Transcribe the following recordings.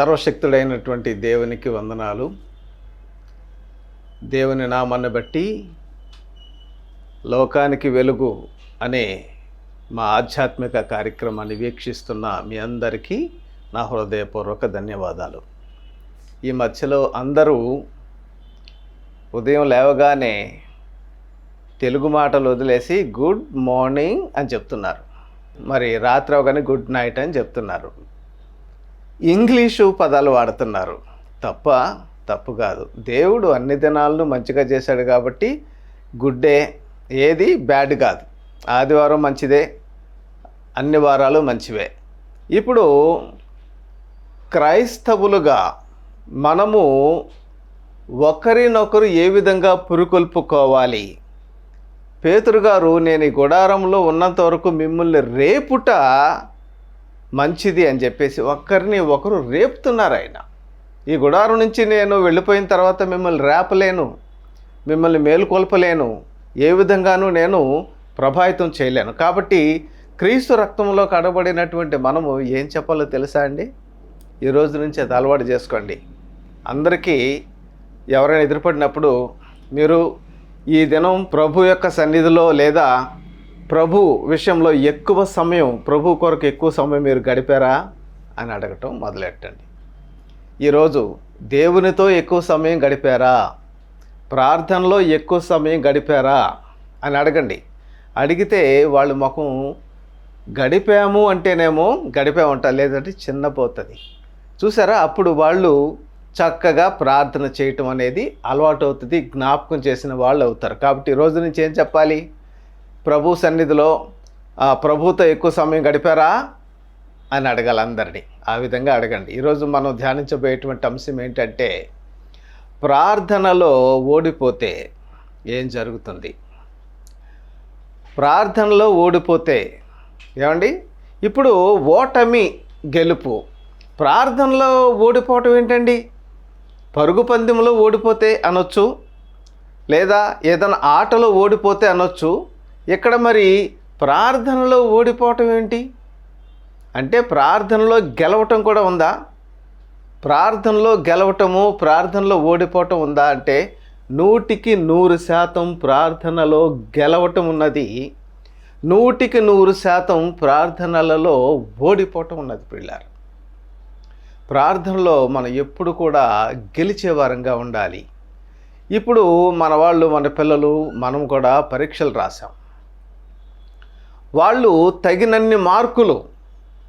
సర్వశక్తుడైనటువంటి దేవునికి వందనాలు. దేవుని నామాన్ని బట్టి లోకానికి వెలుగు అనే మా ఆధ్యాత్మిక కార్యక్రమాన్ని వీక్షిస్తున్న మీ అందరికీ నా హృదయపూర్వక ధన్యవాదాలు. ఈ మధ్యలో అందరూ ఉదయం లేవగానే తెలుగు మాటలు వదిలేసి గుడ్ మార్నింగ్ అని చెప్తున్నారు. మరి రాత్రి అవగానే గుడ్ నైట్ అని చెప్తున్నారు. ఇంగ్లీషు పదాలు వాడుతున్నారు. తప్ప తప్పు కాదు. దేవుడు అన్ని దినాలను మంచిగా చేశాడు కాబట్టి గుడ్ డే ఏది బ్యాడ్ కాదు. ఆదివారం మంచిదే అన్ని వారాలు మంచివే. ఇప్పుడు క్రైస్తవులుగా మనము ఒకరినొకరు ఏ విధంగా పురుకొల్పుకోవాలి? పేతురు గారు నేను ఈ గుడారంలో ఉన్నంత వరకు మిమ్మల్ని రేపుట మంచిది అని చెప్పేసి ఒక్కరిని ఒకరు రేపుతున్నారు ఆయన. ఈ గుడారు నుంచి నేను వెళ్ళిపోయిన తర్వాత మిమ్మల్ని రేపలేను మిమ్మల్ని మేలుకొల్పలేను ఏ విధంగానూ నేను ప్రభావితం చేయలేను. కాబట్టి క్రీస్తు రక్తంలో కడబడినటువంటి మనము ఏం చెప్పాలో తెలుసా అండి? ఈ రోజు నుంచి అది అలవాటు చేసుకోండి. అందరికీ ఎవరైనా ఎదురుపడినప్పుడు మీరు ఈ దినం ప్రభు యొక్క సన్నిధిలో లేదా ప్రభు విషయంలో ఎక్కువ సమయం ప్రభు కొరకు ఎక్కువ సమయం మీరు గడిపారా అని అడగటం మొదలెట్టండి. ఈరోజు దేవునితో ఎక్కువ సమయం గడిపారా? ప్రార్థనలో ఎక్కువ సమయం గడిపారా అని అడగండి. అడిగితే వాళ్ళ ముఖం గడిపాము అంటేనేమో గడిపామంట లేదంటే చిన్నపోతుంది. చూసారా? అప్పుడు వాళ్ళు చక్కగా ప్రార్థన చేయటం అనేది అలవాటు అవుతుంది జ్ఞాపకం చేసిన వాళ్ళు అవుతారు. కాబట్టి ఈరోజు రోజు నుంచి ఏం చెప్పాలి? ప్రభు సన్నిధిలో ప్రభుతో ఎక్కువ సమయం గడిపారా అని అడగాలి అందరినీ. ఆ విధంగా అడగండి. ఈరోజు మనం ధ్యానించబోయేటువంటి అంశం ఏంటంటే ప్రార్థనలో ఓడిపోతే ఏం జరుగుతుంది? ప్రార్థనలో ఓడిపోతే ఏమండి? ఇప్పుడు ఓటమి గెలుపు. ప్రార్థనలో ఓడిపోవటం ఏంటండి? పరుగు పందెంలో ఓడిపోతే అనొచ్చు లేదా ఏదైనా ఆటలో ఓడిపోతే అనొచ్చు ఇక్కడ మరి ప్రార్థనలో ఓడిపోవటం ఏంటి? అంటే ప్రార్థనలో గెలవటం కూడా ఉందా? ప్రార్థనలో గెలవటము ప్రార్థనలో ఓడిపోవటం ఉందా? అంటే నూటికి నూరు శాతం ప్రార్థనలో గెలవటం ఉన్నది. నూటికి నూరు శాతం ప్రార్థనలలో ఓడిపోవటం ఉన్నది పిల్లారు ప్రార్థనలో మనం ఎప్పుడు కూడా గెలిచే వారంగా ఉండాలి. ఇప్పుడు మన వాళ్ళు మన పిల్లలు మనం కూడా పరీక్షలు రాసాం వాళ్ళు తగినన్ని మార్కులు.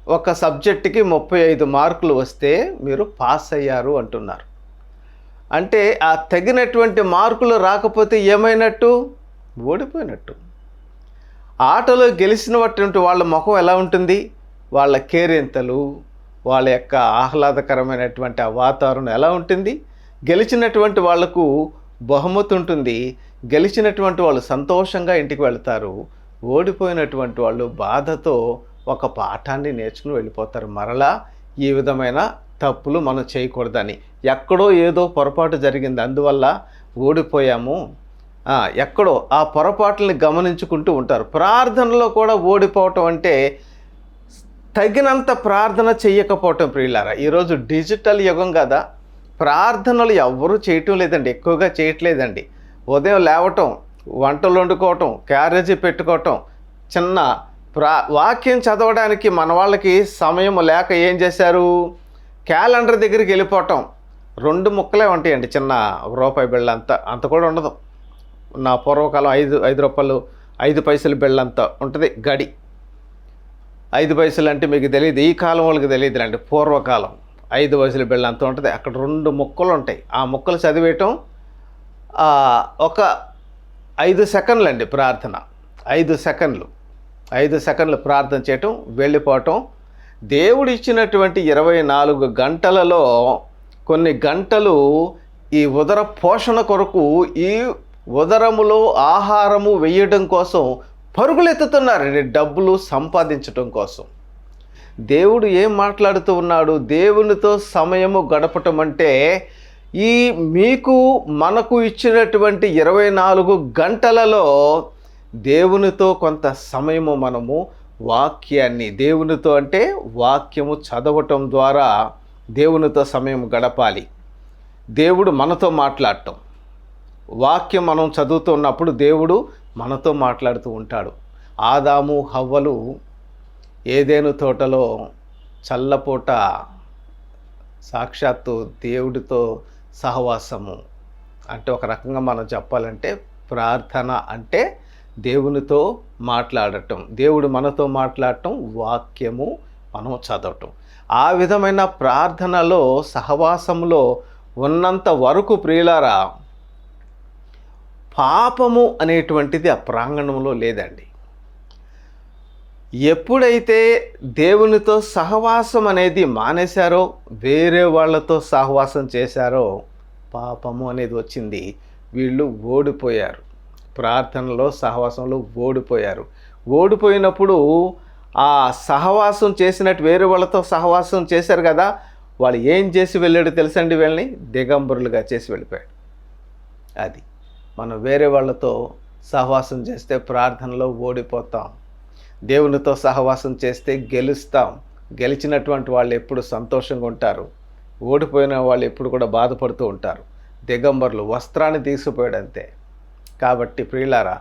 ఒక సబ్జెక్టుకి ముప్పై ఐదు మార్కులు వస్తే మీరు పాస్ అయ్యారు అంటున్నారు. అంటే ఆ తగినటువంటి మార్కులు రాకపోతే ఏమైనట్టు? ఓడిపోయినట్టు. ఆటలో గెలిచినటువంటి వాళ్ళ ముఖం ఎలా ఉంటుంది? వాళ్ళ కేరింతలు వాళ్ళ యొక్క ఆహ్లాదకరమైనటువంటి ఆ వాతావరణం ఎలా ఉంటుంది? గెలిచినటువంటి వాళ్ళకు బహుమతి ఉంటుంది. గెలిచినటువంటి వాళ్ళు సంతోషంగా ఇంటికి వెళ్తారు. ఓడిపోయినటువంటి వాళ్ళు బాధతో ఒక పాఠాన్ని నేర్చుకుని వెళ్ళిపోతారు. మరలా ఈ విధమైన తప్పులు మనం చేయకూడదని. ఎక్కడో ఏదో పొరపాటు జరిగింది. అందువల్ల ఓడిపోయాము. ఎక్కడో ఆ పొరపాట్లని గమనించుకుంటూ ఉంటారు. ప్రార్థనలో కూడా ఓడిపోవటం అంటే తగినంత ప్రార్థన చెయ్యకపోవటం ప్రియులారా. ఈరోజు డిజిటల్ యుగం కదా. ప్రార్థనలు ఎవ్వరూ చేయటం లేదండి. ఎక్కువగా చేయట్లేదండి. ఉదయం లేవటం వంటలు వండుకోవటం క్యారేజీ పెట్టుకోవటం చిన్న ప్రా వాక్యం చదవడానికి మన వాళ్ళకి సమయం లేక ఏం చేశారు? క్యాలెండర్ దగ్గరికి వెళ్ళిపోవటం. రెండు ముక్కలే ఉంటాయండి చిన్న ఒక రూపాయి బిళ్ళ అంత అంత కూడా ఉండదు. నా పూర్వకాలం ఐదు ఐదు రూపాయలు ఐదు పైసలు బిళ్ళ అంత ఉంటుంది గడి. ఐదు పైసలు అంటే మీకు తెలియదు ఈ కాలం వాళ్ళకి తెలియదు అండి పూర్వకాలం. ఐదు పైసలు బిళ్ళ అంత ఉంటుంది అక్కడ రెండు ముక్కలు ఉంటాయి. ఆ ముక్కలు చదివేయటం ఒక ఐదు సెకండ్లు అండి ప్రార్థన. ఐదు సెకండ్లు. ఐదు సెకండ్లు ప్రార్థన చేయటం వెళ్ళిపోవటం. దేవుడు ఇచ్చినటువంటి ఇరవై నాలుగు గంటలలో కొన్ని గంటలు ఈ ఉదర పోషణ కొరకు ఈ ఉదరములో ఆహారము వేయడం కోసం పరుగులెత్తుతున్నారండి డబ్బులు సంపాదించటం కోసం. దేవుడు ఏం మాట్లాడుతూ ఉన్నాడు? దేవునితో సమయము గడపటం అంటే ఈ మీకు మనకు ఇచ్చినటువంటి ఇరవై నాలుగు గంటలలో దేవునితో కొంత సమయము మనము వాక్యాన్ని దేవునితో అంటే వాక్యము చదవటం ద్వారా దేవునితో సమయం గడపాలి. దేవుడు మనతో మాట్లాడటం. వాక్యం మనం చదువుతున్నప్పుడు దేవుడు మనతో మాట్లాడుతూ ఉంటాడు. ఆదాము హవ్వలు ఏదేను తోటలో చల్లపూట సాక్షాత్తు దేవుడితో సహవాసము. అంటే ఒక రకంగా మనం చెప్పాలంటే ప్రార్థన అంటే దేవునితో మాట్లాడటం. దేవుడు మనతో మాట్లాడటం వాక్యము మనం చదవటం. ఆ విధమైన ప్రార్థనలో సహవాసంలో ఉన్నంత వరకు ప్రియులారా పాపము అనేటువంటిది ఆ ప్రాంగణంలో లేదండి. ఎప్పుడైతే దేవునితో సహవాసం అనేది మానేశారో వేరే వాళ్ళతో సహవాసం చేశారో పాపము అనేది వచ్చింది. వీళ్ళు ఓడిపోయారు. ప్రార్థనలో సహవాసంలో ఓడిపోయారు. ఓడిపోయినప్పుడు ఆ సహవాసం చేసినట్టు వేరే వాళ్ళతో సహవాసం చేశారు కదా వాళ్ళు ఏం చేసి వెళ్ళాడు తెలుసండి వీళ్ళని? దిగంబరులుగా చేసి వెళ్ళిపోయాడు. అది. మనం వేరే వాళ్ళతో సహవాసం చేస్తే ప్రార్థనలో ఓడిపోతాం. దేవునితో సహవాసం చేస్తే గెలుస్తాం. గెలిచినటువంటి వాళ్ళు ఎప్పుడు సంతోషంగా ఉంటారు. ఓడిపోయిన వాళ్ళు ఎప్పుడు కూడా బాధపడుతూ ఉంటారు. దిగంబరులు వస్త్రాన్ని తీసుకుపోయాడంతే కాబట్టి ప్రియులారా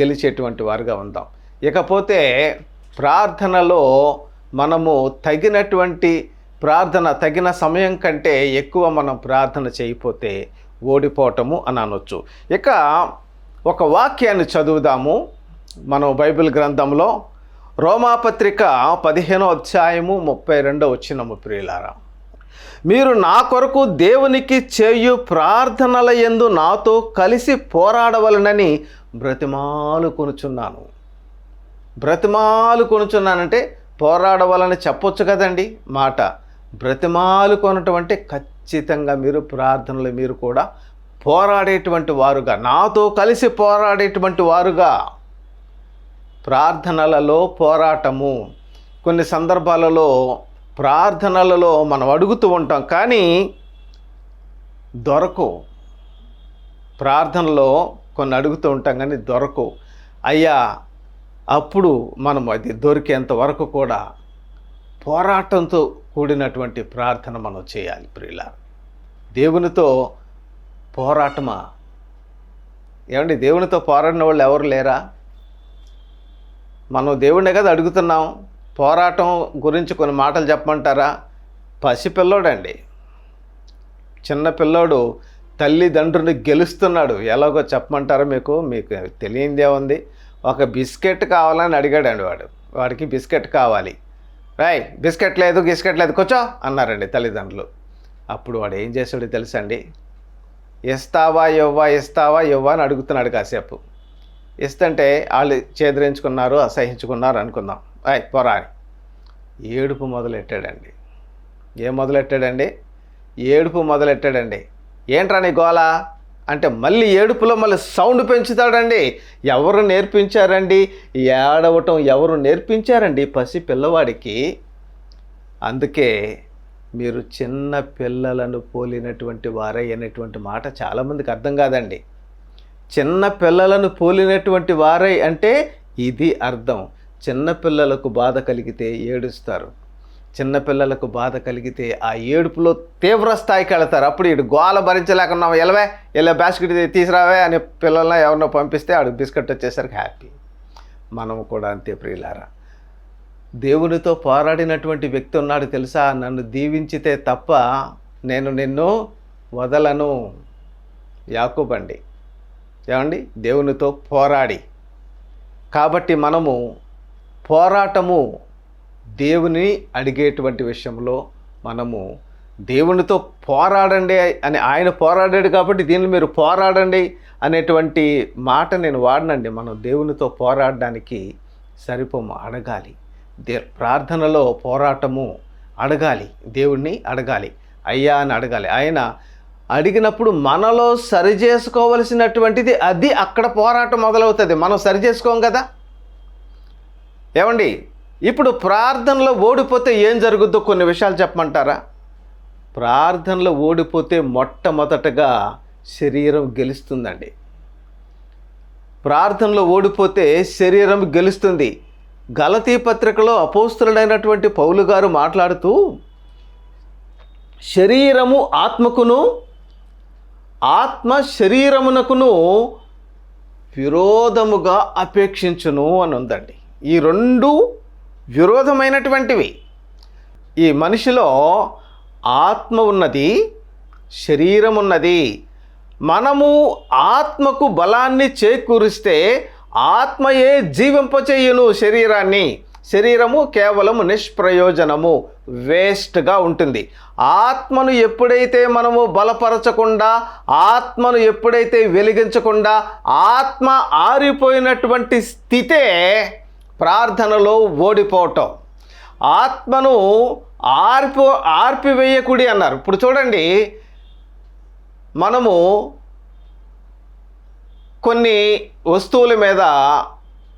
గెలిచేటువంటి వారుగా ఉందాం. ఇకపోతే ప్రార్థనలో మనము తగినటువంటి ప్రార్థన తగిన సమయం కంటే ఎక్కువ మనం ప్రార్థన చేయకపోతే ఓడిపోవటము అని అనొచ్చు. ఇక ఒక వాక్యాన్ని చదువుదాము. మనం బైబిల్ గ్రంథంలో రోమాపత్రిక పదిహేనో అధ్యాయము ముప్పై రెండో వచ్చినము ప్రియులారా. మీరు నా కొరకు దేవునికి చేయు ప్రార్థనల ఎందు నాతో కలిసి పోరాడవలనని బ్రతిమాలు కొనుచున్నాను. బ్రతిమాలు కొనుచున్నానంటే పోరాడవాలని చెప్పొచ్చు కదండి మాట. బ్రతిమాలు కొనటం అంటే ఖచ్చితంగా మీరు ప్రార్థనలు మీరు కూడా పోరాడేటువంటి వారుగా నాతో కలిసి పోరాడేటువంటి వారుగా. ప్రార్థనలలో పోరాటము. కొన్ని సందర్భాలలో ప్రార్థనలలో మనం అడుగుతూ ఉంటాం కానీ దొరకవు. ప్రార్థనలో కొన్ని అడుగుతూ ఉంటాం కానీ దొరకవు. అయ్యా అప్పుడు మనం అది దొరికేంత వరకు కూడా పోరాటంతో కూడినటువంటి ప్రార్థన మనం చేయాలి ప్రియుల దేవునితో పోరాటమా? ఏమండి దేవునితో పోరాడిన వాళ్ళు ఎవరు లేరా? మనం దేవుడినే కదా అడుగుతున్నాం. పోరాటం గురించి కొన్ని మాటలు చెప్పమంటారా? పసిపిల్లోడండి చిన్న పిల్లోడు తల్లిదండ్రుని గెలుస్తున్నాడు. ఎలాగో చెప్పమంటారా మీకు? మీకు తెలియందే ఉంది. ఒక బిస్కెట్ కావాలని అడిగాడండి వాడు. వాడికి బిస్కెట్ కావాలి. రాయ్ బిస్కెట్ లేదు గిస్కెట్ లేదు కూర్చో అన్నారండి తల్లిదండ్రులు. అప్పుడు వాడు ఏం చేశాడో తెలుసండి? ఇస్తావా ఇవ్వా ఇస్తావా ఇవ్వా అని అడుగుతున్నాడు కాసేపు. ఇస్తుంటే వాళ్ళు చేదరించుకున్నారు అసహించుకున్నారు అనుకుందాం. అయ్ పొరా ఏడుపు మొదలెట్టాడండి. ఏం మొదలెట్టాడండి? ఏడుపు మొదలెట్టాడండి. ఏంట్రా నీ గోల? అంటే మళ్ళీ ఏడుపులో మళ్ళీ సౌండ్ పెంచుతాడండి. ఎవరు నేర్పించారండి? ఏడవటం ఎవరు నేర్పించారండి? పసి పిల్లవాడికి. అందుకే మీరు చిన్న పిల్లలను పోలినటువంటి వారే అనేటువంటి మాట చాలామందికి అర్థం కాదండి. చిన్న పిల్లలను పోలినటువంటి వారై అంటే ఇది అర్థం. చిన్నపిల్లలకు బాధ కలిగితే ఏడుస్తారు. చిన్నపిల్లలకు బాధ కలిగితే ఆ ఏడుపులో తీవ్ర స్థాయికి వెళతారు. అప్పుడు ఇటు గోల భరించలేకున్నావు? ఎలవే ఇలా బాస్కెట్ తీసుకురావే అని పిల్లల్ని ఎవరినో పంపిస్తే ఆడు బిస్కెట్ వచ్చేసరికి హ్యాపీ. మనము కూడా అంతే ప్రియులారా. దేవునితో పోరాడినటువంటి వ్యక్తి ఉన్నాడు తెలుసా? నన్ను దీవించితే తప్ప నేను నిన్ను వదలను. యాకోబండి ఏమండి? దేవునితో పోరాడి. కాబట్టి మనము పోరాటము దేవుని అడిగేటువంటి విషయంలో మనము దేవునితో పోరాడండి అని ఆయన పోరాడాడు కాబట్టి దీన్ని మీరు పోరాడండి అనేటువంటి మాట నేను వాడనండి. మనం దేవునితో పోరాడడానికి సరిపోము అడగాలి. దే ప్రార్థనలో పోరాటము అడగాలి దేవుణ్ణి అడగాలి అయ్యా అని అడగాలి. ఆయన అడిగినప్పుడు మనలో సరి చేసుకోవలసినటువంటిది అది అక్కడ పోరాటం మొదలవుతుంది. మనం సరి చేసుకోం కదా? ఏమండి? ఇప్పుడు ప్రార్థనలో ఓడిపోతే ఏం జరుగుద్దో కొన్ని విషయాలు చెప్పమంటారా? ప్రార్థనలో ఓడిపోతే మొట్టమొదటగా శరీరం గెలుస్తుందండి. ప్రార్థనలో ఓడిపోతే శరీరం గెలుస్తుంది. గలతీ పత్రికలో అపోస్తులైనటువంటి పౌలు గారు మాట్లాడుతూ శరీరము ఆత్మకును ఆత్మ శరీరమునకును విరోధముగా అపేక్షించును అని ఉందండి. ఈ రెండు విరోధమైనటువంటివి. ఈ మనిషిలో ఆత్మ ఉన్నది శరీరం ఉన్నది. మనము ఆత్మకు బలాన్ని చేకూరిస్తే ఆత్మయే జీవింపచేయును శరీరాన్ని. శరీరము కేవలము నిష్ప్రయోజనము వేస్ట్గా ఉంటుంది. ఆత్మను ఎప్పుడైతే మనము బలపరచకుండా ఆత్మను ఎప్పుడైతే వెలిగించకుండా ఆత్మ ఆరిపోయినటువంటి స్థితే ప్రార్థనలో ఓడిపోవటం. ఆత్మను ఆర్పి ఆర్పివేయకుడి అన్నారు. ఇప్పుడు చూడండి మనము కొన్ని వస్తువుల మీద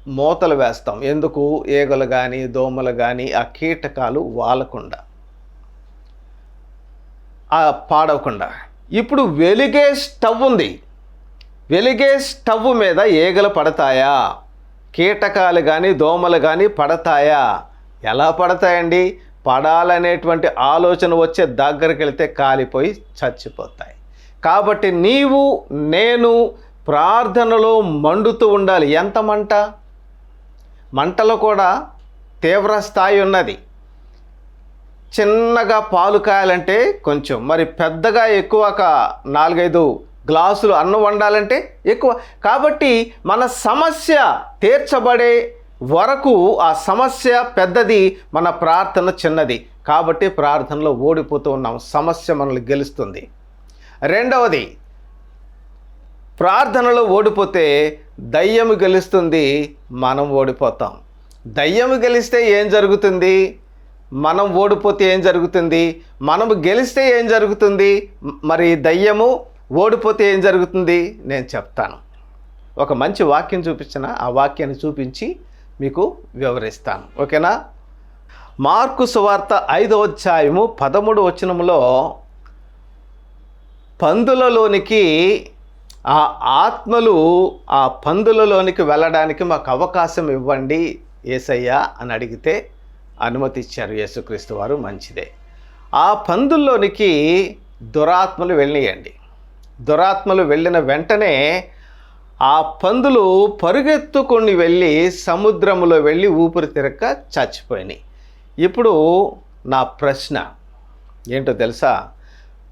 మూతలు వేస్తాం. ఎందుకు? ఈగలు కానీ దోమలు కానీ ఆ కీటకాలు వాలకుండా. ఆ పాడవకుండా. ఇప్పుడు వెలిగే స్టవ్ ఉంది. వెలిగే స్టవ్ మీద ఈగలు పడతాయా? కీటకాలు కానీ దోమలు కానీ పడతాయా? ఎలా పడతాయండి? పడాలనేటువంటి ఆలోచన వచ్చే దగ్గరికి వెళితే కాలిపోయి చచ్చిపోతాయి. కాబట్టి నీవు నేను ప్రార్థనలో మండుతూ ఉండాలి. ఎంత మంట? మంటలు కూడా తీవ్ర స్థాయి ఉన్నది. చిన్నగా పాలు కాయాలంటే కొంచెం మరి పెద్దగా ఎక్కువ ఒక నాలుగైదు గ్లాసులు అన్నం వండాలంటే ఎక్కువ. కాబట్టి మన సమస్య తీర్చబడే వరకు ఆ సమస్య పెద్దది మన ప్రార్థన చిన్నది. కాబట్టి ప్రార్థనలో ఓడిపోతూ ఉన్నాం. సమస్య మనల్ని గెలుస్తుంది. రెండవది ప్రార్థనలో ఓడిపోతే దయ్యము గెలుస్తుంది మనం ఓడిపోతాం. దయ్యము గెలిస్తే ఏం జరుగుతుంది? మనం ఓడిపోతే ఏం జరుగుతుంది? మనము గెలిస్తే ఏం జరుగుతుంది? మరి దయ్యము ఓడిపోతే ఏం జరుగుతుంది? నేను చెప్తాను. ఒక మంచి వాక్యం చూపించిన ఆ వాక్యాన్ని చూపించి మీకు వివరిస్తాను. ఓకేనా? మార్కు సువార్త ఐదవ అధ్యాయము పదమూడు వచనములో పందులలోనికి ఆ ఆత్మలు ఆ పందులలోనికి వెళ్ళడానికి మాకు అవకాశం ఇవ్వండి ఏసయ్యా అని అడిగితే అనుమతిచ్చారు యేసుక్రీస్తు వారు మంచిదే. ఆ పందుల్లోనికి దురాత్మలు వెళ్ళనియండి దురాత్మలు వెళ్ళిన వెంటనే ఆ పందులు పరుగెత్తుకొని వెళ్ళి సముద్రంలో వెళ్ళి ఊపిరి తిరక్క చచ్చిపోయినాయి. ఇప్పుడు నా ప్రశ్న ఏంటో తెలుసా?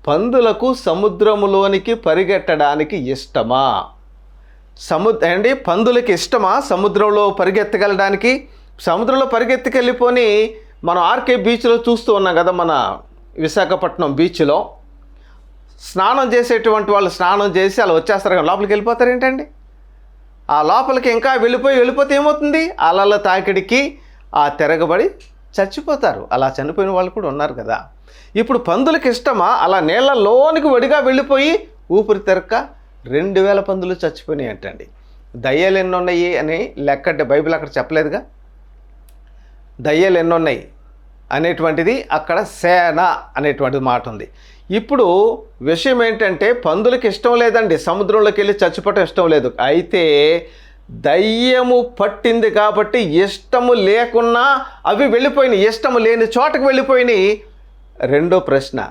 పందులకు సముద్రములోనికి పరిగెట్టడానికి ఇష్టమా? సముద్ర అండి పందులకి ఇష్టమా? సముద్రంలో పరిగెత్తగలడానికి? సముద్రంలో పరిగెత్తుకెళ్ళిపోని మనం ఆర్కే బీచ్లో చూస్తూ ఉన్నాం కదా మన విశాఖపట్నం బీచ్లో. స్నానం చేసేటువంటి వాళ్ళు స్నానం చేసి అలా వచ్చేస్తారు కదా లోపలికి వెళ్ళిపోతారు ఏంటండి? ఆ లోపలికి ఇంకా వెళ్ళిపోయి వెళ్ళిపోతే ఏమవుతుంది? అలల తాకిడికి ఆ తిరగబడి చచ్చిపోతారు. అలా చనిపోయిన వాళ్ళు కూడా ఉన్నారు కదా. ఇప్పుడు పందులకి ఇష్టమా? అలా నీళ్ళలోనికి వడిగా వెళ్ళిపోయి ఊపిరి తిరక్క రెండు వేల పందులు చచ్చిపోయినాయి అంటండి. దయ్యాలు ఎన్ని ఉన్నాయి అని లెక్క బైబిల్ అక్కడ చెప్పలేదుగా? దయ్యాలు ఎన్ని ఉన్నాయి అనేటువంటిది అక్కడ సేన అనేటువంటిది మాట ఉంది. ఇప్పుడు విషయం ఏంటంటే పందులకి ఇష్టం లేదండి. సముద్రంలోకి వెళ్ళి చచ్చిపోవటం ఇష్టం లేదు. అయితే దయ్యము పట్టింది కాబట్టి ఇష్టము లేకున్నా అవి వెళ్ళిపోయినాయి ఇష్టము లేని చోటకు వెళ్ళిపోయినాయి. రెండో ప్రశ్న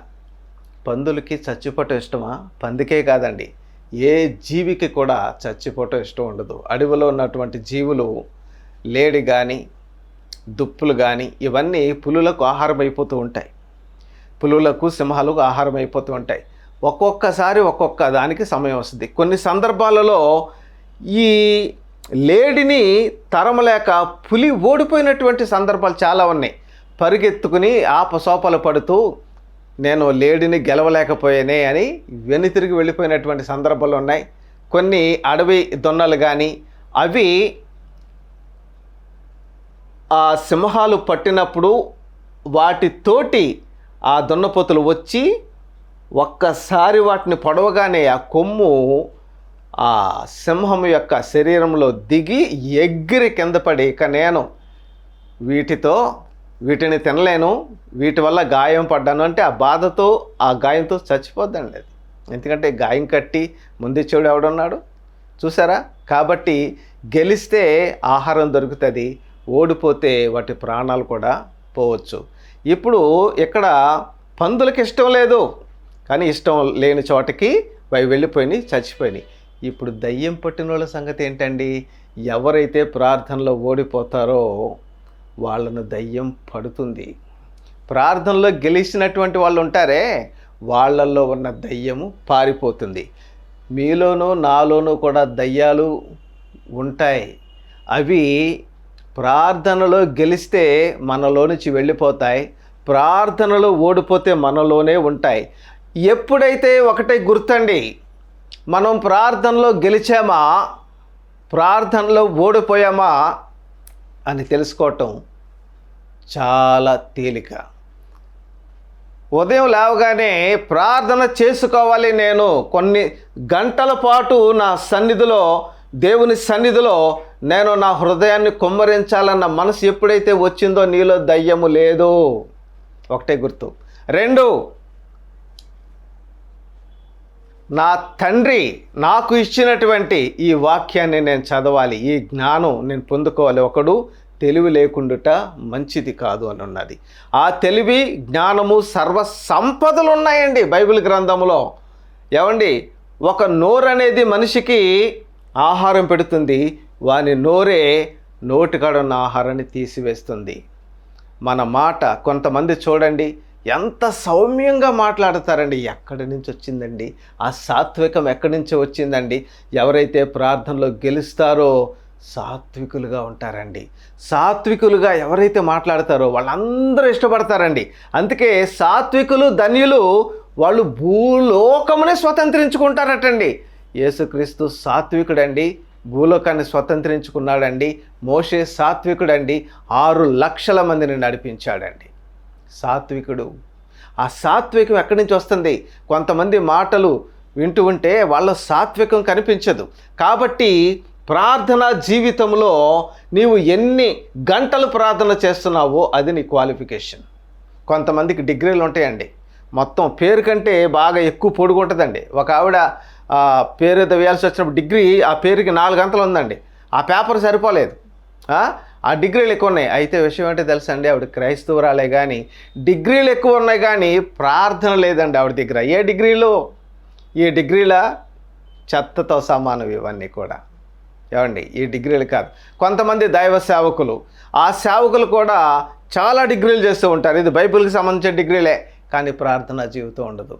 పందులకి చచ్చిపోవటం ఇష్టమా? పందికే కాదండి ఏ జీవికి కూడా చచ్చిపోవటం ఇష్టం ఉండదు. అడవిలో ఉన్నటువంటి జీవులు లేడి కానీ దుప్పులు కానీ ఇవన్నీ పులులకు ఆహారం అయిపోతూ ఉంటాయి. పులులకు సింహాలకు ఆహారం అయిపోతూ ఉంటాయి. ఒక్కొక్కసారి ఒక్కొక్క దానికి సమయం వస్తుంది. కొన్ని సందర్భాలలో ఈ లేడిని తరమలేక పులి ఓడిపోయినటువంటి సందర్భాలు చాలా ఉన్నాయి. పరిగెత్తుకుని ఆపసోపలు పడుతూ నేను లేడిని గెలవలేకపోయానే అని వెనుతిరిగి వెళ్ళిపోయినటువంటి సందర్భాలు ఉన్నాయి. కొన్ని అడవి దొన్నలు కానీ అవి ఆ సింహాలు పట్టినప్పుడు వాటితోటి ఆ దున్నపోతులు వచ్చి ఒక్కసారి వాటిని పొడవగానే ఆ కొమ్ము ఆ సింహం యొక్క శరీరంలో దిగి ఎగిరి కింద పడి ఇక నేను వీటితో వీటిని తినలేను వీటి వల్ల గాయం పడ్డాను అంటే ఆ బాధతో ఆ గాయంతో చచ్చిపోద్దండి అది. ఎందుకంటే గాయం కట్టి ముందు చెడు ఎవడున్నాడు? చూసారా? కాబట్టి గెలిస్తే ఆహారం దొరుకుతుంది ఓడిపోతే వాటి ప్రాణాలు కూడా పోవచ్చు. ఇప్పుడు ఇక్కడ పందులకు ఇష్టం లేదు. కానీ ఇష్టం లేని చోటకి అవి వెళ్ళిపోయినాయి చచ్చిపోయినాయి. ఇప్పుడు దయ్యం పట్టిన వాళ్ళ సంగతి ఏంటండి? ఎవరైతే ప్రార్థనలో ఓడిపోతారో వాళ్ళను దయ్యం పడుతుంది. ప్రార్థనలో గెలిచినటువంటి వాళ్ళు ఉంటారే వాళ్ళల్లో ఉన్న దయ్యము పారిపోతుంది. మీలోనూ నాలోనూ కూడా దయ్యాలు ఉంటాయి. అవి ప్రార్థనలో గెలిస్తే మనలో నుంచి వెళ్ళిపోతాయి. ప్రార్థనలో ఓడిపోతే మనలోనే ఉంటాయి. ఎప్పుడైతే ఒకటే గుర్తండి మనం ప్రార్థనలో గెలిచామా? ప్రార్థనలో ఓడిపోయామా? అని తెలుసుకోవటం చాలా తేలిక. ఉదయం లేవగానే ప్రార్థన చేసుకోవాలి నేను. కొన్ని గంటల పాటు నా సన్నిధిలో దేవుని సన్నిధిలో నేను నా హృదయాన్ని కుమ్మరించాలన్న మనసు ఎప్పుడైతే వచ్చిందో నీలో దయ్యము లేదు. ఒకటే గుర్తు. రెండు నా తండ్రి నాకు ఇచ్చినటువంటి ఈ వాక్యాన్ని నేను చదవాలి ఈ జ్ఞానం నేను పొందుకోవాలి. ఒకడు తెలివి లేకుండుట మంచిది కాదు అని ఉన్నది. ఆ తెలివి జ్ఞానము సర్వ సంపదలు ఉన్నాయండి బైబిల్ గ్రంథంలో ఏమండి? ఒక నోరు అనేది మనిషికి ఆహారం పెడుతుంది వాని నోరే నోటికాడున్న ఆహారాన్ని తీసివేస్తుంది. మన మాట కొంతమంది చూడండి ఎంత సౌమ్యంగా మాట్లాడతారండి. ఎక్కడి నుంచి వచ్చిందండి? ఆ సాత్వికం ఎక్కడి నుంచి వచ్చిందండి? ఎవరైతే ప్రార్థనలో గెలుస్తారో సాత్వికులుగా ఉంటారండి. సాత్వికులుగా ఎవరైతే మాట్లాడతారో వాళ్ళందరూ ఇష్టపడతారండి. అందుకే సాత్వికులు ధన్యులు వాళ్ళు భూలోకమునే స్వతంత్రించుకుంటారటండి. యేసుక్రీస్తు సాత్వికుడండి భూలోకాన్ని స్వతంత్రించుకున్నాడండి మోషే సాత్వికుడండి ఆరు లక్షల మందిని నడిపించాడండి. సాత్వికుడు. ఆ సాత్వికం ఎక్కడి నుంచి వస్తుంది? కొంతమంది మాటలు వింటూ ఉంటే వాళ్ళ సాత్వికం కనిపించదు. కాబట్టి ప్రార్థన జీవితంలో నీవు ఎన్ని గంటలు ప్రార్థన చేస్తున్నావో అది నీ క్వాలిఫికేషన్. కొంతమందికి డిగ్రీలు ఉంటాయండి. మొత్తం పేరు కంటే బాగా ఎక్కువ పొడుగుంటుందండి ఒక ఆవిడ పేరు ఏదో వేయాల్సి వచ్చినప్పుడు డిగ్రీ ఆ పేరుకి నాలుగు గంటలు ఉందండి. ఆ పేపర్ సరిపోలేదు. ఆ? డిగ్రీలు ఎక్కువ ఉన్నాయి. అయితే విషయం ఏంటో తెలుసా అండి ఆవిడ క్రైస్తవురాలే కానీ డిగ్రీలు ఎక్కువ ఉన్నాయి కానీ ప్రార్థన లేదండి ఆవిడ దగ్గర. ఏ డిగ్రీలు? ఈ డిగ్రీల చెత్తతో సమానం ఇవన్నీ కూడా. ఏమండి? ఈ డిగ్రీలు కాదు. కొంతమంది దైవ సేవకులు. ఆ సేవకులు కూడా చాలా డిగ్రీలు చేస్తూ ఉంటారు. ఇది బైబిల్కి సంబంధించిన డిగ్రీలే కానీ ప్రార్థనా జీవితం ఉండదు.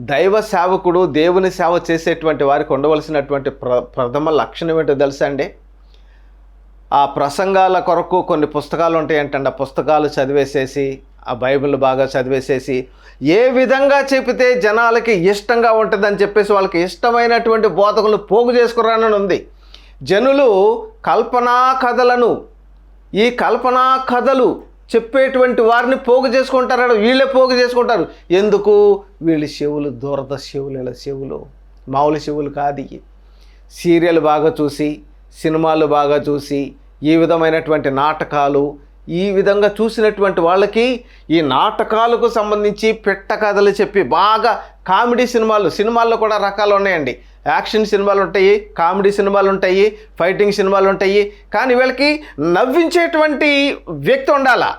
దైవ సేవకుడు దేవుని సేవ చేసేటువంటి వారికి ఉండవలసినటువంటి ప్ర ప్రథమ లక్షణం ఏంటో తెలుసా అండి? ఆ ప్రసంగాల కొరకు కొన్ని పుస్తకాలు ఉంటాయంటండి ఆ పుస్తకాలు చదివేసేసి ఆ బైబిల్ బాగా చదివేసేసి ఏ విధంగా చెబితే జనాలకి ఇష్టంగా ఉంటుందని చెప్పేసి వాళ్ళకి ఇష్టమైనటువంటి బోధకులు పోగు చేసుకురానని ఉంది. జనులు కల్పనా కథలను ఈ కల్పనా కథలు చెప్పేటువంటి వారిని పోగు చేసుకుంటారు వీళ్ళే పోగు చేసుకుంటారు. ఎందుకు? వీళ్ళ చెవులు దూరద చెవులు ఇలా చెవులు మామూలు చెవులు కాదు సీరియల్ బాగా చూసి సినిమాలు బాగా చూసి ఈ విధమైనటువంటి నాటకాలు ఈ విధంగా చూసినటువంటి వాళ్ళకి ఈ నాటకాలకు సంబంధించి పెట్ట కథలు చెప్పి బాగా కామెడీ సినిమాలు సినిమాల్లో కూడా రకాలు ఉన్నాయండి. యాక్షన్ సినిమాలు ఉంటాయి కామెడీ సినిమాలు ఉంటాయి ఫైటింగ్ సినిమాలు ఉంటాయి. కానీ వీళ్ళకి నవ్వించేటువంటి వ్యక్తి ఉండాల?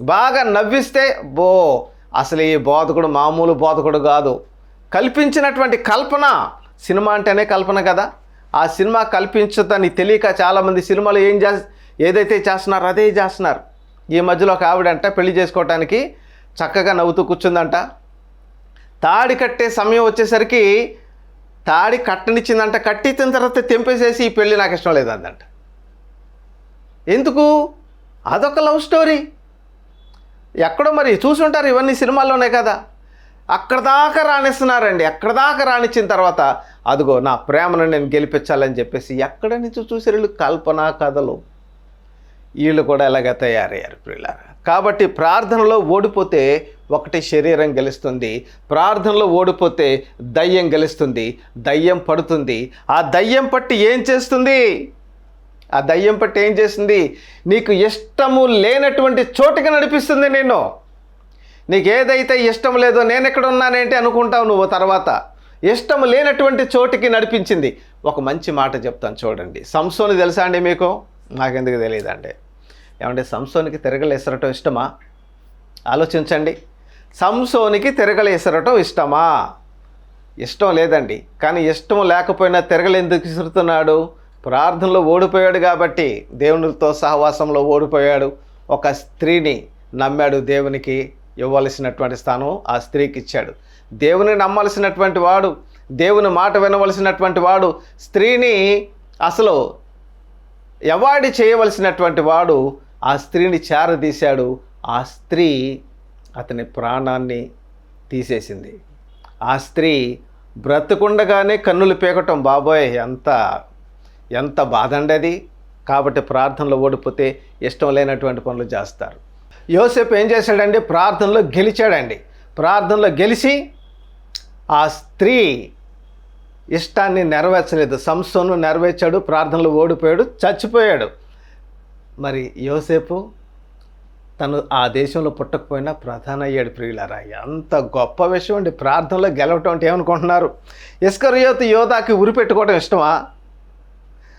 బాగా నవ్విస్తే బో అసలు ఈ బోధకుడు మామూలు బోధకుడు కాదు. కల్పించినటువంటి కల్పన సినిమా అంటేనే కల్పన కదా? ఆ సినిమా కల్పించదని తెలియక చాలామంది సినిమాలు ఏం చే ఏదైతే చేస్తున్నారో అదే చేస్తున్నారు. ఈ మధ్యలో ఒక ఆవిడంట పెళ్ళి చేసుకోవటానికి చక్కగా నవ్వుతూ కూర్చుందంట. తాడి కట్టే సమయం వచ్చేసరికి తాడి కట్టనిచ్చిందంట కట్టించిన తర్వాత తెంపేసేసి ఈ పెళ్ళి నాకు ఇష్టం లేదందంట. ఎందుకు? అదొక లవ్ స్టోరీ. ఎక్కడో మరి చూసుంటారు ఇవన్నీ సినిమాల్లోనే కదా. అక్కడ దాకా రాణిస్తున్నారండి. అక్కడ దాకా రాణించిన తర్వాత అదిగో నా ప్రేమను నేను గెలిపించాలని చెప్పేసి ఎక్కడ నుంచి చూసారు వీళ్ళు? కల్పన కథలు. వీళ్ళు కూడా ఇలాగ తయారయ్యారు పిల్లలు కాబట్టి ప్రార్థనలో ఓడిపోతే ఒకటి శరీరం గెలుస్తుంది. ప్రార్థనలో ఓడిపోతే దయ్యం గెలుస్తుంది. దయ్యం పడుతుంది. ఆ దయ్యం పట్టి ఏం చేస్తుంది? ఆ దయ్యం పట్టి ఏం చేస్తుంది? నీకు ఇష్టము లేనటువంటి చోటుకి నడిపిస్తుంది నేను నీకు ఏదైతే ఇష్టం లేదో నేను ఎక్కడ ఉన్నానేంటి అనుకుంటావు నువ్వు తర్వాత? ఇష్టం లేనటువంటి చోటికి నడిపించింది. ఒక మంచి మాట చెప్తాను చూడండి. సంసోని తెలుసా అండి మీకు? నాకెందుకు తెలియదండి. ఏమంటే సంసోనికి తిరగలేసరటం ఇష్టమా? ఆలోచించండి. సంసోనికి తిరగలు విసరటం ఇష్టమా? ఇష్టం లేదండి. కానీ ఇష్టం లేకపోయినా తిరగలు ఎందుకు విసురుతున్నాడు ప్రార్థనలో ఓడిపోయాడు కాబట్టి దేవునితో సహవాసంలో ఓడిపోయాడు. ఒక స్త్రీని నమ్మాడు దేవునికి. ఇవ్వవలసినటువంటి స్థానం ఆ స్త్రీకి ఇచ్చాడు దేవుని నమ్మవలసినటువంటి వాడు దేవుని మాట వినవలసినటువంటి వాడు స్త్రీని అసలు ఎవాడి చేయవలసినటువంటి వాడు ఆ స్త్రీని చేరదీశాడు. ఆ స్త్రీ అతని ప్రాణాన్ని తీసేసింది. ఆ స్త్రీ బ్రతుకుండగానే కన్నులు పీకటం బాబోయ్ ఎంత ఎంత బాధండది కాబట్టి ప్రార్థనలో ఓడిపోతే ఇష్టం లేనటువంటి పనులు చేస్తారు. యోసేపు ఏం చేశాడండి? ప్రార్థనలో గెలిచాడండి. ప్రార్థనలో గెలిచి ఆ స్త్రీ ఇష్టాన్ని నెరవేర్చలేదు. సంస్థను నెరవేర్చాడు ప్రార్థనలో ఓడిపోయాడు చచ్చిపోయాడు. మరి యోసేపు తను ఆ దేశంలో పుట్టకపోయినా ప్రధాన అయ్యాడు ప్రియులారా. ఎంత గొప్ప విషయం అండి. ప్రార్థనలో గెలవటం అంటే ఏమనుకుంటున్నారు? ఇస్కరియోతు యోధాకి ఉరి పెట్టుకోవడం ఇష్టమా?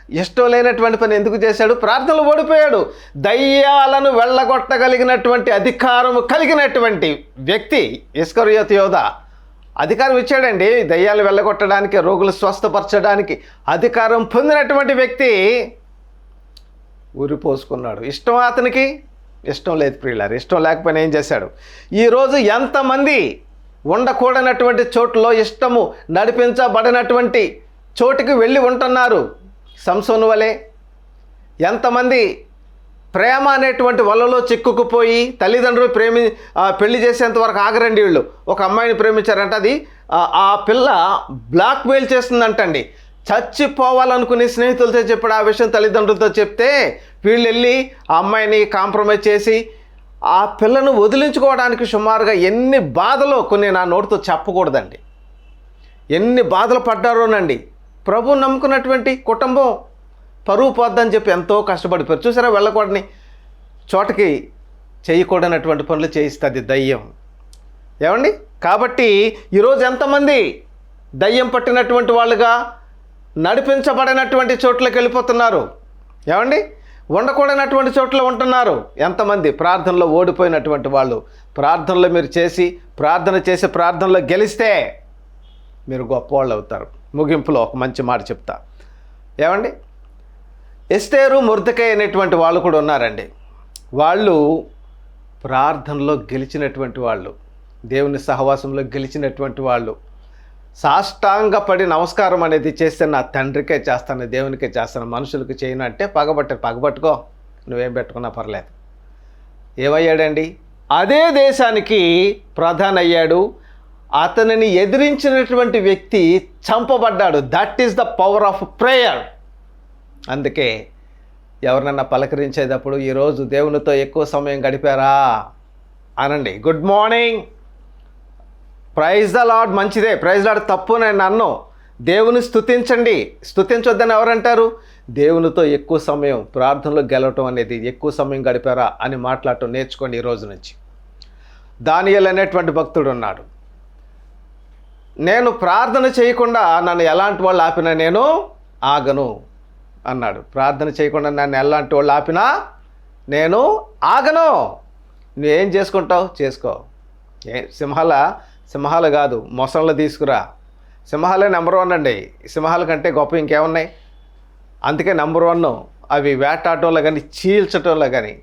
ఇష్టం లేనటువంటి పని ఎందుకు చేశాడు? ప్రార్థనలు ఓడిపోయాడు. దయ్యాలను వెళ్ళగొట్టగలిగినటువంటి అధికారం కలిగినటువంటి వ్యక్తి ఇస్కరియోతు యోధ అధికారం ఇచ్చాడండి. దయ్యాలు వెళ్ళగొట్టడానికి రోగులు స్వస్థపరచడానికి అధికారం పొందినటువంటి వ్యక్తి ఊరిపోసుకున్నాడు ఇష్టం అతనికి ఇష్టం లేదు ప్రియులారు. ఇష్టం లేకపోయినా ఏం చేశాడు? ఈరోజు ఎంతమంది ఉండకూడనటువంటి చోట్లో ఇష్టము నడిపించబడినటువంటి చోటుకి వెళ్ళి ఉంటున్నారు? సంసోను వలె ఎంతమంది ప్రేమ అనేటువంటి వలలో చిక్కుకుపోయి తల్లిదండ్రులు ప్రేమి పెళ్ళి చేసేంత వరకు ఆగరండి వీళ్ళు. ఒక అమ్మాయిని ప్రేమించారంట అది ఆ, ఆ పిల్ల బ్లాక్మెయిల్ చేస్తుందంటండి. చచ్చిపోవాలనుకునే స్నేహితులతో చెప్పాడు ఆ విషయం తల్లిదండ్రులతో చెప్తే వీళ్ళు వెళ్ళి ఆ అమ్మాయిని కాంప్రమైజ్ చేసి ఆ పిల్లను వదిలించుకోవడానికి సుమారుగా ఎన్ని బాధలు కొన్ని నా నోటితో చెప్పకూడదండి. ఎన్ని బాధలు పడ్డారోనండి. ప్రభు నమ్ముకున్నటువంటి కుటుంబం పరువు పోద్దని చెప్పి ఎంతో కష్టపడిపోయారు. చూసారా వెళ్ళకూడని చోటకి చేయకూడనటువంటి పనులు చేయిస్తుంది దయ్యం. ఏమండి? కాబట్టి ఈరోజు ఎంతమంది దయ్యం పట్టినటువంటి వాళ్ళుగా నడిపించబడినటువంటి చోట్లకి వెళ్ళిపోతున్నారు? ఏమండి? ఉండకూడనటువంటి చోట్ల ఉంటున్నారు. ఎంతమంది ప్రార్థనలో ఓడిపోయినటువంటి వాళ్ళు ప్రార్థనలో మీరు చేసి ప్రార్థన చేసి ప్రార్థనలో గెలిస్తే మీరు గొప్పవాళ్ళు అవుతారు. ముగింపులో ఒక మంచి మాట చెప్తా. ఏమండి? ఎస్తేరు ముర్దకై అనేటువంటి వాళ్ళు కూడా ఉన్నారండి. వాళ్ళు ప్రార్థనలో గెలిచినటువంటి వాళ్ళు దేవుని సహవాసంలో గెలిచినటువంటి వాళ్ళు సాష్టాంగపడి నమస్కారం అనేది చేస్తే నా తండ్రికే చేస్తాను దేవునికే చేస్తాను మనుషులకు చేయను అంటే పగబట్ట పగబట్టుకో నువ్వేం పెట్టుకున్నా పర్లేదు. ఏమయ్యాడండి? అదే దేశానికి ప్రధాన అయ్యాడు అతనిని ఎదిరించినటువంటి వ్యక్తి చంపబడ్డాడు. That is the power of prayer అందుకే ఎవరినన్నా పలకరించేటప్పుడు ఈరోజు దేవునితో ఎక్కువ సమయం గడిపారా? అనండి. Good morning praise the Lord మంచిదే. ప్రైజ్ లాడ్ తప్పు నేను అన్ను దేవుని స్థుతించండి స్థుతించొద్దని ఎవరంటారు? దేవునితో ఎక్కువ సమయం ప్రార్థనలో గెలవటం అనేది ఎక్కువ సమయం గడిపారా అని మాట్లాడటం నేర్చుకోండి ఈ రోజు నుంచి. దానియల్ అనేటువంటి భక్తుడు ఉన్నాడు. నేను ప్రార్థన చేయకుండా నన్ను ఎలాంటి వాళ్ళు ఆపినా నేను ఆగను అన్నాడు. ప్రార్థన చేయకుండా నన్ను ఎలాంటి వాళ్ళు ఆపినా నేను ఆగను. నువ్వేం చేసుకుంటావు? చేసుకో. ఏ సింహాల సింహాలు కాదు మొసళ్ళు తీసుకురా. సింహాలే నెంబర్ వన్ అండి. సింహాల కంటే గొప్ప ఇంకేమున్నాయి? అందుకే నెంబర్ వన్ అవి వేటాటంలో కానీ చీల్చటంలో కానీ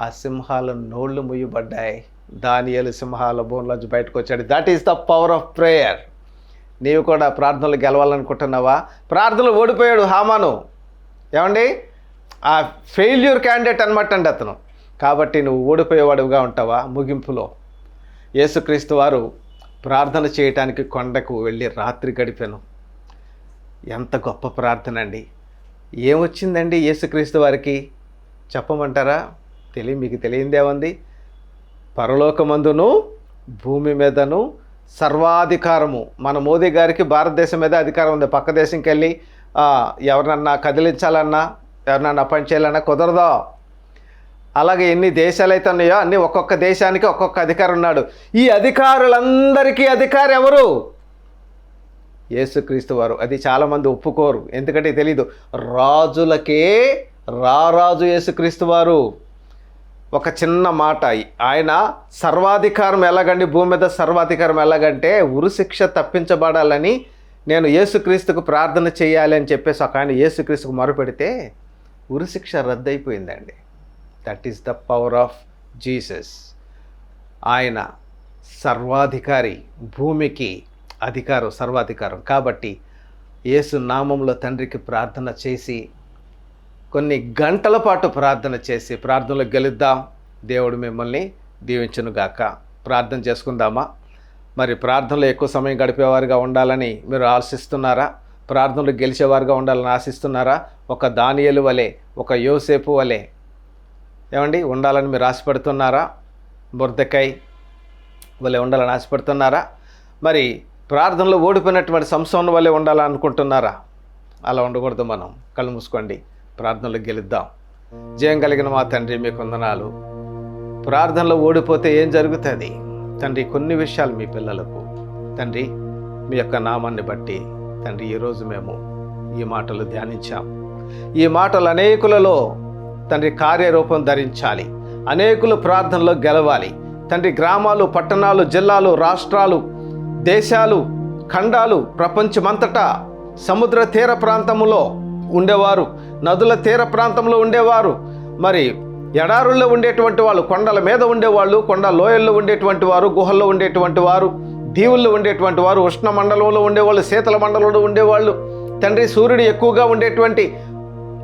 ఆ సింహాల నోళ్ళు ముయ్యబడ్డాయి. దానియలు సింహాల బోన్లోంచి బయటకు వచ్చాడు. That is the power of prayer నీవు కూడా ప్రార్థనలు గెలవాలనుకుంటున్నావా? ప్రార్థనలు ఓడిపోయాడు హామాను. ఏమండి? ఆ ఫెయిల్యూర్ క్యాండిడేట్ అనమాట అండి అతను. కాబట్టి నువ్వు ఓడిపోయేవాడుగా ఉంటావా ముగింపులో? యేసుక్రీస్తు వారు ప్రార్థన చేయటానికి కొండకు వెళ్ళి రాత్రి గడిపాను. ఎంత గొప్ప ప్రార్థన అండి. ఏమొచ్చిందండి యేసుక్రీస్తు వారికి? చెప్పమంటారా? తెలియ మీకు తెలియందేముంది? పరలోకమందును భూమి మీదను సర్వాధికారము. మన మోదీ గారికి భారతదేశం మీద అధికారం ఉంది. పక్క దేశంకి వెళ్ళి ఎవరినన్నా కదిలించాలన్నా ఎవరినన్నా అపాయింట్ చేయాలన్నా కుదరదో? అలాగే ఎన్ని దేశాలు అయితే ఉన్నాయో అన్ని ఒక్కొక్క దేశానికి ఒక్కొక్క అధికారి ఉన్నాడు. ఈ అధికారులందరికీ అధికారి ఎవరు? యేసుక్రీస్తు వారు. అది చాలామంది ఒప్పుకోరు. ఎందుకంటే తెలీదు. రాజులకే రారాజు యేసుక్రీస్తు వారు. ఒక చిన్న మాట. ఆయన సర్వాధికారం ఎలాగండి? భూమి మీద సర్వాధికారం ఎలాగంటే ఉరిశిక్ష తప్పించబడాలని నేను యేసుక్రీస్తుకు ప్రార్థన చేయాలి అని చెప్పేసి ఒక ఆయన యేసుక్రీస్తుకు మొరపెడితే ఉరిశిక్ష రద్దయిపోయిందండి. That is the power of Jesus ఆయన సర్వాధికారి భూమికి అధికారం సర్వాధికారం. కాబట్టి యేసు నామంలో తండ్రికి ప్రార్థన చేసి కొన్ని గంటల పాటు ప్రార్థన చేసి ప్రార్థనలో గెలుద్దాం. దేవుడు మిమ్మల్ని దీవించునుగాక. ప్రార్థన చేసుకుందామా? మరి ప్రార్థనలో ఎక్కువ సమయం గడిపేవారుగా ఉండాలని మీరు ఆశిస్తున్నారా? ప్రార్థనలు గెలిచేవారుగా ఉండాలని ఆశిస్తున్నారా? ఒక దానియలు వలె ఒక యోసేపు వలె. ఏమండి? ఉండాలని మీరు ఆశపడుతున్నారా? బురదకై వలె ఉండాలని ఆశపడుతున్నారా? మరి ప్రార్థనలో ఓడిపోయినటువంటి సంసోన్ వలె ఉండాలనుకుంటున్నారా? అలా ఉండకూడదు మనం. కళ్ళు మూసుకోండి. ప్రార్థనలో గెలుద్దాం. జయం కలిగిన మా తండ్రి మీకు వందనాలు ప్రార్థనలో ఓడిపోతే ఏం జరుగుతుంది? తండ్రి కొన్ని విషయాలు మీ పిల్లలకు. తండ్రి మీ యొక్క నామాన్ని బట్టి తండ్రి ఈరోజు మేము ఈ మాటలు ధ్యానించాం. ఈ మాటలు అనేకులలో తండ్రి కార్యరూపం ధరించాలి. అనేకులు ప్రార్థనలో గెలవాలి. తండ్రి గ్రామాలు పట్టణాలు జిల్లాలు రాష్ట్రాలు దేశాలు ఖండాలు ప్రపంచమంతటా సముద్ర తీర ప్రాంతములో ఉండేవారు. నదుల తీర ప్రాంతంలో ఉండేవారు. మరి ఎడారుల్లో ఉండేటువంటి వాళ్ళు కొండల మీద ఉండేవాళ్ళు కొండ లోయల్లో ఉండేటువంటి వారు గుహల్లో ఉండేటువంటి వారు దీవుల్లో ఉండేటువంటి వారు ఉష్ణ మండలంలో ఉండేవాళ్ళు శీతల మండలంలో ఉండేవాళ్ళు. తండ్రి సూర్యుడు ఎక్కువగా ఉండేటువంటి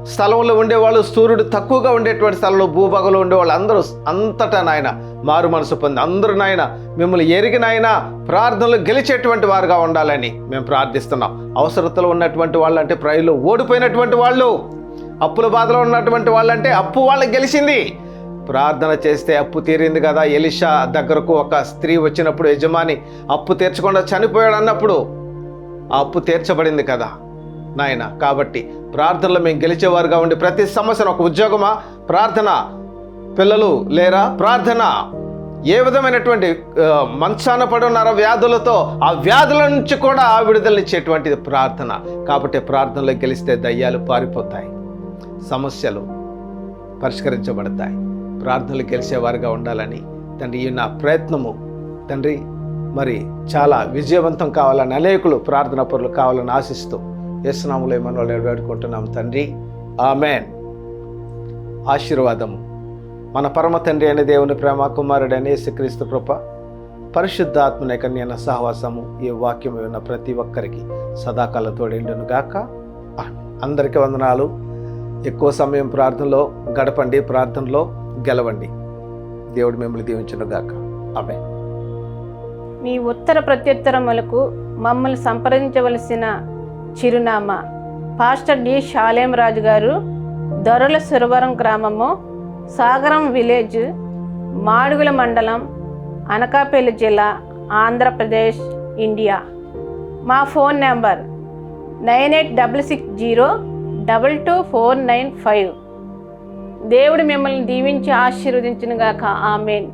స్థలంలో ఉండేవాళ్ళు సూర్యుడు తక్కువగా ఉండేటువంటి స్థలంలో భూభాగంలో ఉండేవాళ్ళు. అందరూ అంతటా నాయన మారు మనసు పొంది అందరూ నాయన మిమ్మల్ని ఎరిగినాయన ప్రార్థనలు గెలిచేటువంటి వారుగా ఉండాలని మేము ప్రార్థిస్తున్నాం. అవసరతలో ఉన్నటువంటి వాళ్ళు అంటే ప్రజలు ఓడిపోయినటువంటి వాళ్ళు అప్పుల బాధలో ఉన్నటువంటి వాళ్ళంటే అప్పు వాళ్ళకి గెలిచింది. ప్రార్థన చేస్తే అప్పు తీరింది కదా. ఎలిషా దగ్గరకు ఒక స్త్రీ వచ్చినప్పుడు యజమాని అప్పు తీర్చకుండా చనిపోయాడు అన్నప్పుడు ఆ అప్పు తీర్చబడింది కదా నాయన. కాబట్టి ప్రార్థనలో మేము గెలిచేవారుగా ఉండి ప్రతి సమస్యను ఒక ఉద్యోగమా ప్రార్థన పిల్లలు లేరా? ప్రార్థన. ఏ విధమైనటువంటి మంచాన పడి వ్యాధులతో ఆ వ్యాధుల నుంచి కూడా విడుదలనిచ్చేటువంటిది ప్రార్థన. కాబట్టి ప్రార్థనలో గెలిస్తే దయ్యాలు పారిపోతాయి సమస్యలు పరిష్కరించబడతాయి. ప్రార్థనలు గెలిచేవారుగా ఉండాలని తండ్రి ఈ నా ప్రయత్నము. తండ్రి మరి చాలా విజయవంతం కావాలని అనేకులు ప్రార్థన పరులు కావాలని ఆశిస్తూ యేసునాములో మనం వేడుకుంటున్నాం తండ్రి. ఆమెన్. ఆశీర్వాదము. మన పరమ తండ్రి అనే దేవుని ప్రేమ కుమారుడు అనే శ్రీక్రీస్తు కృప పరిశుద్ధాత్మని కన్యన సహవాసము ఈ వాక్యం విన్న ప్రతి ఒక్కరికి సదాకాల తోడిండును గాక. అందరికీ వందనాలు. ఎక్కువ సమయం ప్రార్థనలో గడపండి ప్రార్థనలో గెలవండి. దేవుడు మిమ్మల్ని దీవించను గాక. ఆమె మీ ఉత్తర ప్రత్యుత్తరములకు మమ్మల్ని సంప్రదించవలసిన చిరునామా. Pastor D. షాలేం రాజు గారు దొరల సురవరం గ్రామము సాగరం విలేజ్ మాడుగుల మండలం అనకాపల్లి జిల్లా ఆంధ్రప్రదేశ్ ఇండియా. మా phone number nine eight double six zero double two four nine five. దేవుడు మిమ్మల్ని దీవించి ఆశీర్వదించినగాక. ఆమెన్.